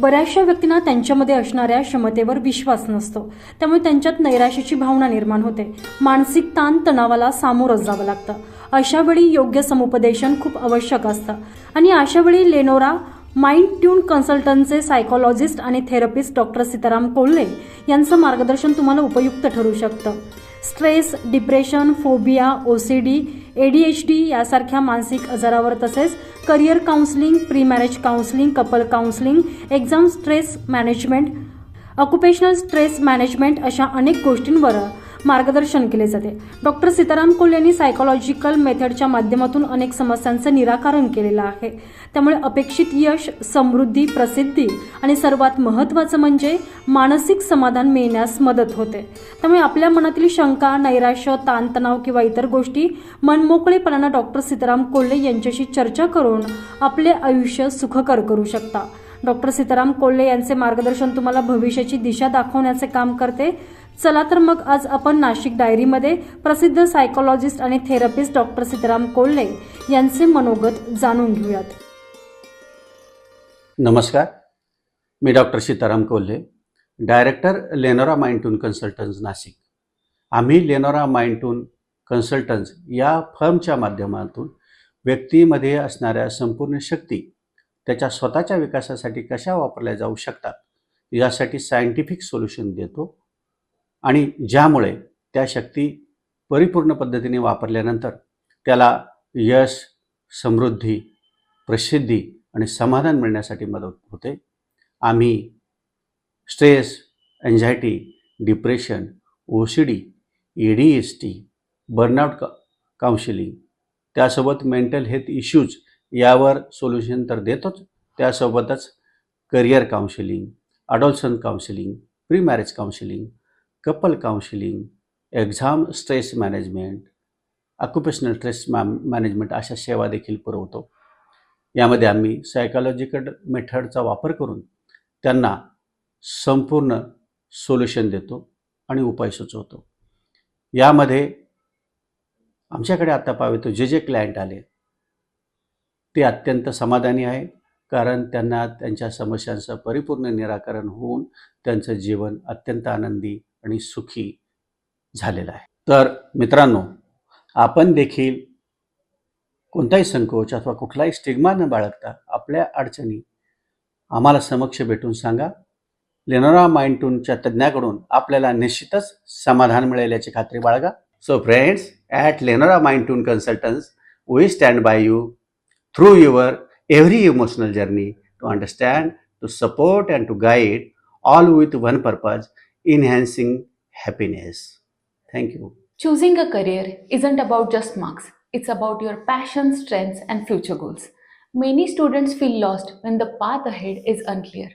बऱ्याचशा व्यक्तींना त्यांच्यामध्ये असणाऱ्या क्षमतेवर विश्वास नसतो. त्यामुळे त्यांच्यात नैराश्याची भावना निर्माण होते. मानसिक ताण तणावाला सामोरं जावं लागतं. अशा वेळी योग्य समुपदेशन खूप आवश्यक असतं. आणि अशा वेळी लेनोरा माइंड ट्यून कन्सल्टंटचे सायकोलॉजिस्ट आणि थेरपिस्ट डॉक्टर सीताराम कोल्हे यांचं मार्गदर्शन तुम्हाला उपयुक्त ठरू शकतं. Stress depression phobia O C D A D H D यासारख्या मानसिक आजारावर तसेच career counselling pre marriage counselling couple counselling exam stress management occupational stress management अशा अनेक गोष्टींवर मार्गदर्शन केले जाते. डॉक्टर सीताराम कोल यांनी सायकोलॉजिकल मेथडच्या माध्यमातून अनेक समस्यांचं निराकरण केलेलं आहे. त्यामुळे अपेक्षित यश समृद्धी प्रसिद्धी आणि सर्वात महत्त्वाचं म्हणजे मानसिक समाधान मिळण्यास मदत होते. त्यामुळे आपल्या मनातील शंका नैराश्य ताणतणाव किंवा इतर गोष्टी मनमोकळेपणानं डॉक्टर सीताराम कोल्हे यांच्याशी चर्चा करून आपले आयुष्य सुखकर करू शकता. डॉक्टर सीताराम कोल्हे यांचे मार्गदर्शन तुम्हाला भविष्याची दिशा दाखवण्याचे काम करते. चला तर मग आज आपण नाशिक डायरीमध्ये प्रसिद्ध सायकोलॉजिस्ट आणि थेरपिस्ट डॉक्टर सीताराम कोल्हे यांचे मनोगत जाणून घेऊयात. नमस्कार मी doctor Sitaram Kolhe director Lenora Mindtune consultants Nashik. आम्ही लेनोरा माइंटून कन्सल्टन्स या फर्मच्या माध्यमातून व्यक्तीमध्ये असणाऱ्या संपूर्ण शक्ती त्याच्या स्वतःच्या विकासासाठी कशा वापरल्या जाऊ शकतात यासाठी सायंटिफिक सोल्युशन देतो आणि ज्यामुळे त्या शक्ती परिपूर्ण पद्धतीने वापरल्यानंतर त्याला यश समृद्धी प्रसिद्धी आणि समाधान मिळण्यासाठी मदत होते. आम्ही stress anxiety depression O C D E D S T burnout का काउन्सिलिंग त्यासोबत मेंटल हेल्थ इश्यूज यावर सोल्युशन तर देतोच. त्यासोबतच career counselling adolescent counselling pre marriage counselling couple counselling exam stress management occupational stress मॅ मॅनेजमेंट अशा सेवा देखील पुरवतो. यामध्ये आम्ही सायकॉलॉजिकल मेथडचा वापर करून त्यांना संपूर्ण सोल्युशन देतो आणि उपाय सुचवतो. यामध्ये आमच्याकडे आता पावेतो जे जे क्लायंट आले ते अत्यंत समाधानी आहे कारण त्यांना त्यांच्या समस्यांचं परिपूर्ण निराकरण होऊन त्यांचं जीवन अत्यंत आनंदी आणि सुखी झालेला आहे. तर मित्रांनो आपण देखील कोणताही संकोच अथवा कुठलाही स्टिग्मा न बाळगता आपल्या अडचणी आम्हाला समक्ष भेटून सांगा. लेनोरा माइंटूनच्या तज्ज्ञाकडून आपल्याला निश्चितच समाधान मिळेल याची खात्री बाळगा. So friends at Lenora Mindtune consultants we stand by you through your every emotional journey to understand to support and to guide all with one purpose enhancing happiness. Thank you. Choosing a career isn't about just marks, it's about your passion, strengths, and future goals. Many students feel lost when the path ahead is unclear.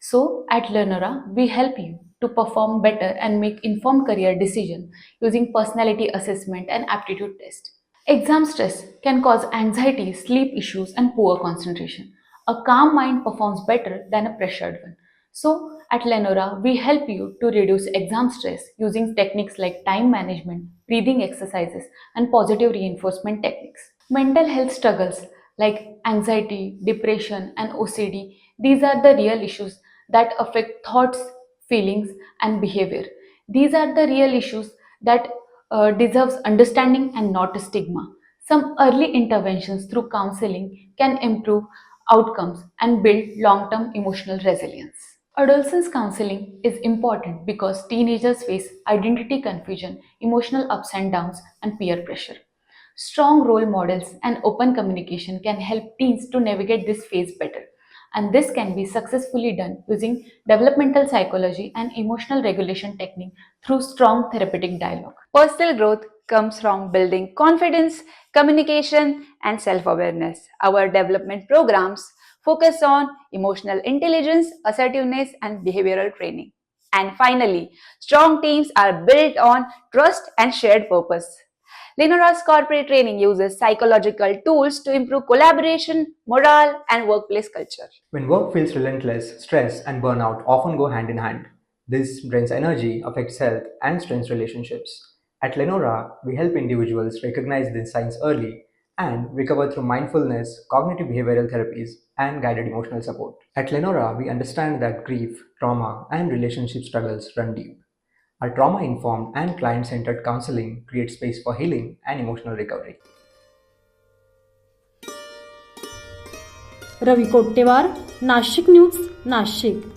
So, at Learnera, we help you to perform better and make informed career decisions using personality assessment and aptitude test. Exam stress can cause anxiety, sleep issues, and poor concentration. A calm mind performs better than a pressured one. So, at Lenora, we help you to reduce exam stress using techniques like time management, breathing exercises, and positive reinforcement techniques. Mental health struggles like anxiety, depression, and OCD, these are the real issues that affect thoughts, feelings, and behavior. These are the real issues that uh, deserves understanding and not stigma. Some early interventions through counseling can improve outcomes and build long-term emotional resilience. Adolescence counseling is important because teenagers face identity confusion, emotional ups and downs, and peer pressure. Strong role models and open communication can help teens to navigate this phase better. And this can be successfully done using developmental psychology and emotional regulation technique through strong therapeutic dialogue. Personal growth comes from building confidence, communication, and self awareness. Our development programs focus on emotional intelligence, assertiveness, and behavioral training. And finally, strong teams are built on trust and shared purpose. Lenora's corporate training uses psychological tools to improve collaboration, morale, and workplace culture. When work feels relentless, stress and burnout often go hand in hand. This drains energy, affects health, and strains relationships. At Lenora, we help individuals recognize these signs early and recover through mindfulness, cognitive behavioral therapies, and guided emotional support. At Lenora, we understand that grief, trauma, and relationship struggles run deep. Our trauma informed and client centered counseling creates space for healing and emotional recovery. Ravi Kottewar Nashik news Nashik